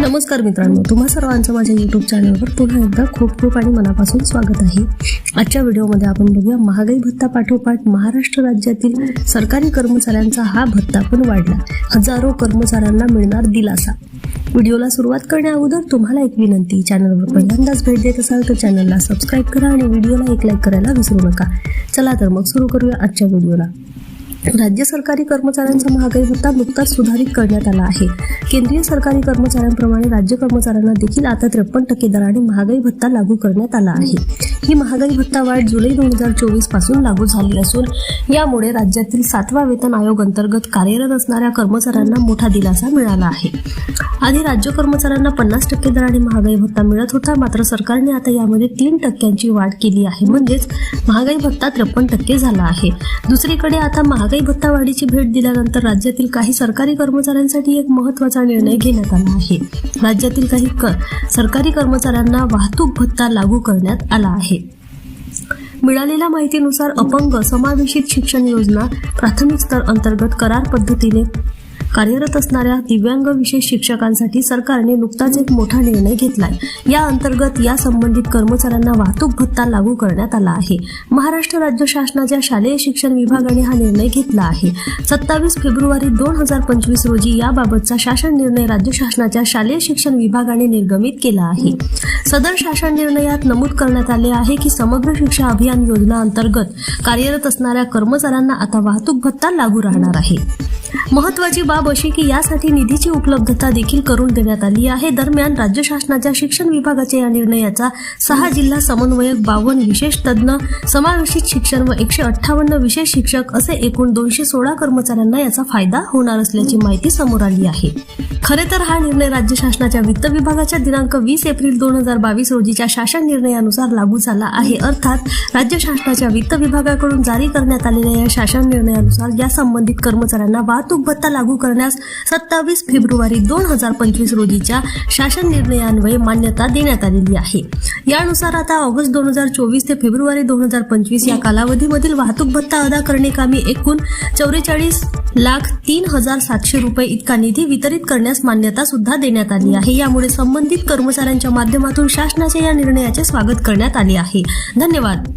नमस्कार मित्रांनो तुम्हा सर्वांचं माझ्या यूट्यूब चॅनलवर पुन्हा एकदा खूप खूप आणि मनापासून स्वागत आहे. आजच्या व्हिडिओमध्ये आपण बघूया महागाई भत्ता पाठोपाठ महाराष्ट्र राज्यातील सरकारी कर्मचाऱ्यांचा हा भत्ता पण वाढला. हजारो कर्मचाऱ्यांना मिळणार दिलासा. व्हिडिओला सुरुवात करण्याअगोदर तुम्हाला एक विनंती चॅनलवर पहिल्यांदाच भेट देत असाल तर चॅनलला सबस्क्राईब करा आणि व्हिडिओला एक लाईक करायला विसरू नका. चला तर मग सुरू करूया आजच्या व्हिडिओला. राज्य सरकारी कर्मचाऱ्यांचा महागाई भत्ता नुकताच सुधारित करण्यात आला आहे. केंद्रीय सरकारी कर्मचाऱ्यांप्रमाणे राज्य कर्मचाऱ्यांना देखील आता त्रेपन्न टक्के दराने महागाई भत्ता लागू करण्यात आला आहे. ही महागाई भत्ता वाढ जुलै दोन हजार चोवीसपासून लागू झाली असून यामुळे राज्यातील सातवा वेतन आयोग अंतर्गत कार्यरत असणाऱ्या कर्मचाऱ्यांना मोठा दिलासा मिळाला आहे. आधी राज्य कर्मचाऱ्यांना पन्नास टक्के दराने महागाई भत्ता मिळत होता. मात्र सरकारने आता यामध्ये तीन टक्क्यांची वाढ केली आहे. म्हणजेच महागाई भत्ता त्रेपन्न टक्के झाला आहे. दुसरीकडे आता महागाई भत्ता वाढीची भेट दिल्यानंतर राज्यातील काही सरकारी कर्मचाऱ्यांसाठी एक महत्त्वाचा निर्णय घेण्यात आला आहे. राज्यातील काही क सरकारी कर्मचाऱ्यांना वाहतूक भत्ता लागू करण्यात आला आहे. मिळालेल्या माहितीनुसार अपंग समावेशित शिक्षण योजना प्राथमिक स्तर अंतर्गत करार पद्धतीने कार्यरत असणाऱ्या दिव्यांग विशेष शिक्षकांसाठी सरकारने नुकताच एक मोठा निर्णय घेतलाय. या अंतर्गत या संबंधित कर्मचाऱ्यांना वाहतूक भत्ता लागू करण्यात आला आहे. महाराष्ट्र राज्य शासनाच्या शालेय शिक्षण विभागाने हा निर्णय घेतला आहे. सत्तावीस फेब्रुवारी दोन हजार पंचवीस रोजी याबाबतचा शासन निर्णय राज्य शासनाच्या शालेय शिक्षण विभागाने निर्गमित केला आहे. सदर शासन निर्णयात नमूद करण्यात आले आहे की समग्र शिक्षा अभियान योजना अंतर्गत कार्यरत असणाऱ्या कर्मचाऱ्यांना आता वाहतूक भत्ता लागू राहणार आहे. महत्वाची बाब अशी की यासाठी निधीची उपलब्धता देखील करून देण्यात आली आहे. दरम्यान राज्य शासनाच्या शिक्षण विभागाच्या या निर्णयाचा सहा जिल्हा समन्वयक बावन्न विशेष तज्ज्ञ समावेशित शिक्षण व एकशे अठ्ठावन्न विशेष शिक्षक असे एकूण दोनशे सोळा कर्मचाऱ्यांना याचा फायदा होणार असल्याची माहिती समोर आली आहे. खरे तर हा निर्णय राज्य शासनाच्या वित्त विभागाच्या दिनांक वीस एप्रिल दोन हजार बावीस रोजीच्या शासन निर्णयानुसार लागू झाला आहे. अर्थात राज्य शासनाच्या वित्त विभागाकडून जारी करण्यात आलेल्या या शासन निर्णयानुसार या संबंधित कर्मचाऱ्यांना वाहतूक भत्ता लागू करण्यास सत्तावीस फेब्रुवारी दोन हजार पंचवीस रोजीच्या शासन निर्णयान्वये मान्यता देण्यात आलेली आहे. यानुसार आता ऑगस्ट दोन हजार चोवीस ते फेब्रुवारी दोन हजार पंचवीस या कालावधीमधील वाहतूक भत्ता अदा करणे कामी एकूण चौवेचाळीस लाख तीन हजार सातशे रुपये इतका निधी वितरित करण्यास मान्यता सुद्धा देण्यात आली आहे. यामुळे संबंधित कर्मचाऱ्यांच्या माध्यमातून शासनाच्या या निर्णयाचे स्वागत करण्यात आले आहे. धन्यवाद.